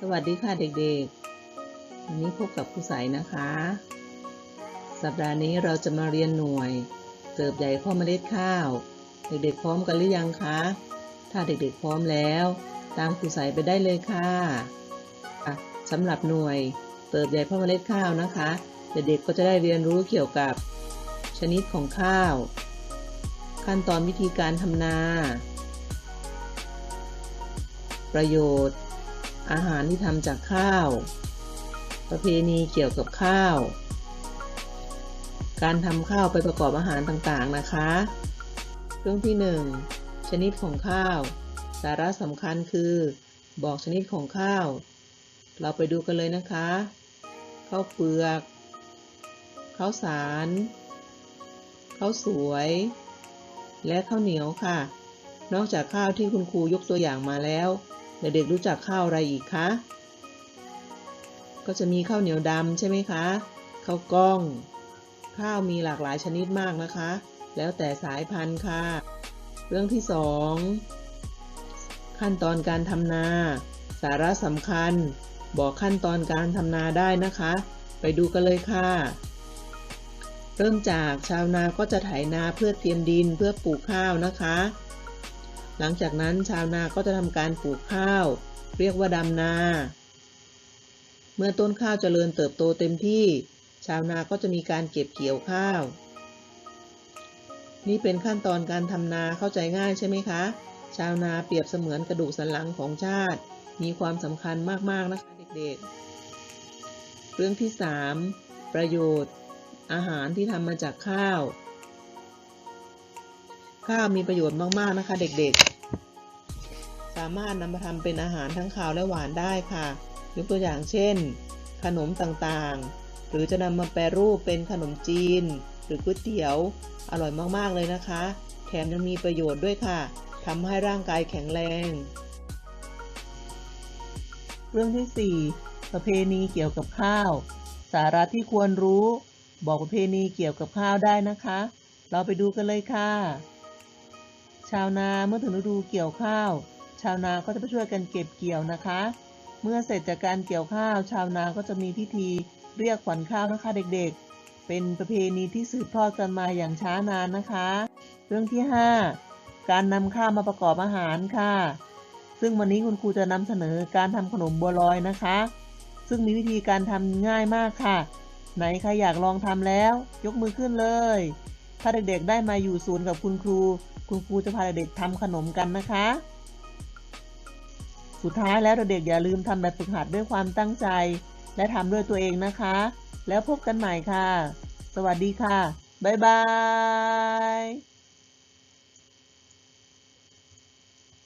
สวัสดีค่ะเด็กๆ วันนี้พบกับครูใสนะคะ สัปดาห์นี้เราจะมาเรียนหน่วยเติบใหญ่พ่อเมล็ดข้าว เด็กๆ พร้อมกันหรือยังคะ ถ้าเด็กๆ พร้อมแล้ว ตามครูใสไปได้เลยค่ะะสำหรับหน่วยเติบใหญ่พ่อเมล็ดข้าวนะคะ เด็กๆ ก็จะได้เรียนรู้เกี่ยวกับ ชนิดของข้าว ขั้นตอนวิธีการทำนา ประโยชน์ อาหารที่ทำจากข้าว ประเพณีเกี่ยวกับข้าว การทำข้าวไปประกอบอาหารต่างๆนะคะ เรื่องที่ 1 ชนิดของข้าว สาระสำคัญคือ บอกชนิดของข้าว เราไปดูกันเลยนะคะ ข้าวเปลือก ข้าวสาร ข้าวสวย และข้าวเหนียวค่ะ นอกจากข้าวที่คุณครูยกตัวอย่างมาแล้ว เด็กๆรู้จักข้าวอะไรอีกคะก็จะมีข้าวเหนียวดำใช่ไหมคะข้าวกล้อง ข้าวมีหลากหลายชนิดมากนะคะ แล้วแต่สายพันธุ์ค่ะ เรื่องที่ 2 ขั้นตอนการทำนา สาระสำคัญ บอกขั้นตอนการทำนาได้นะคะ ไปดูกันเลยค่ะ เริ่มจากชาวนาก็จะไถนาเพื่อเตรียมดินเพื่อปลูกข้าวนะคะ หลังจากนั้นชาวนาก็จะทำการปลูกข้าว เรียกว่าดำนา เมื่อต้นข้าวเจริญเติบโตเต็มที่ ชาวนาก็จะมีการเก็บเกี่ยวข้าว นี่เป็นขั้นตอนการทำนาเข้าใจง่ายใช่ไหมคะ ชาวนาเปรียบเสมือนกระดูกสันหลังของชาติ มีความสำคัญมาก ๆ นะคะเด็กๆ เรื่องที่ 3 ประโยชน์ อาหารที่ทำมาจากข้าว ข้าวมีประโยชน์มากๆนะคะ เด็กๆ สามารถนำมาทำเป็นอาหารทั้งขาวและหวานได้ค่ะ ยกตัวอย่างเช่น ขนมต่างๆ หรือจะนำมาแปรรูปเป็นขนมจีน หรือก๋วยเตี๋ยวอร่อยมากๆเลยนะคะ แถมยังมีประโยชน์ด้วยค่ะทำให้ร่างกายแข็งแรง เรื่องที่ 4 ประเพณีเกี่ยวกับข้าว สาระที่ควรรู้ บอกประเพณีเกี่ยวกับข้าวได้นะคะ เราไปดูกันเลยค่ะ ชาวนาเมื่อถึงฤดูเกี่ยวข้าว ชาวนาก็จะไปช่วยกันเก็บเกี่ยวนะคะ เมื่อเสร็จจากการเกี่ยวข้าว ชาวนาก็จะมีพิธีเรียกขวัญข้าวนะคะเด็กๆ เป็นประเพณีที่สืบทอดกันมาอย่างช้านานนะคะ เรื่องที่ 5 การนำข้าวมาประกอบอาหารค่ะ ซึ่งวันนี้คุณครูจะนำเสนอการทำขนมบัวลอยนะคะ ซึ่งมีวิธีการทำง่ายมากค่ะ ไหนใครอยากลองทำแล้ว ยกมือขึ้นเลย ถ้าเด็กๆได้มาอยู่ศูนย์กับคุณครู คุณครูจะพาเด็กๆทำขนมกันนะคะ สุดท้ายแล้วเด็กๆอย่าลืมทำแบบฝึกหัดด้วยความตั้งใจ และทำด้วยตัวเองนะคะ แล้วพบกันใหม่ค่ะ สวัสดีค่ะ บ๊ายบาย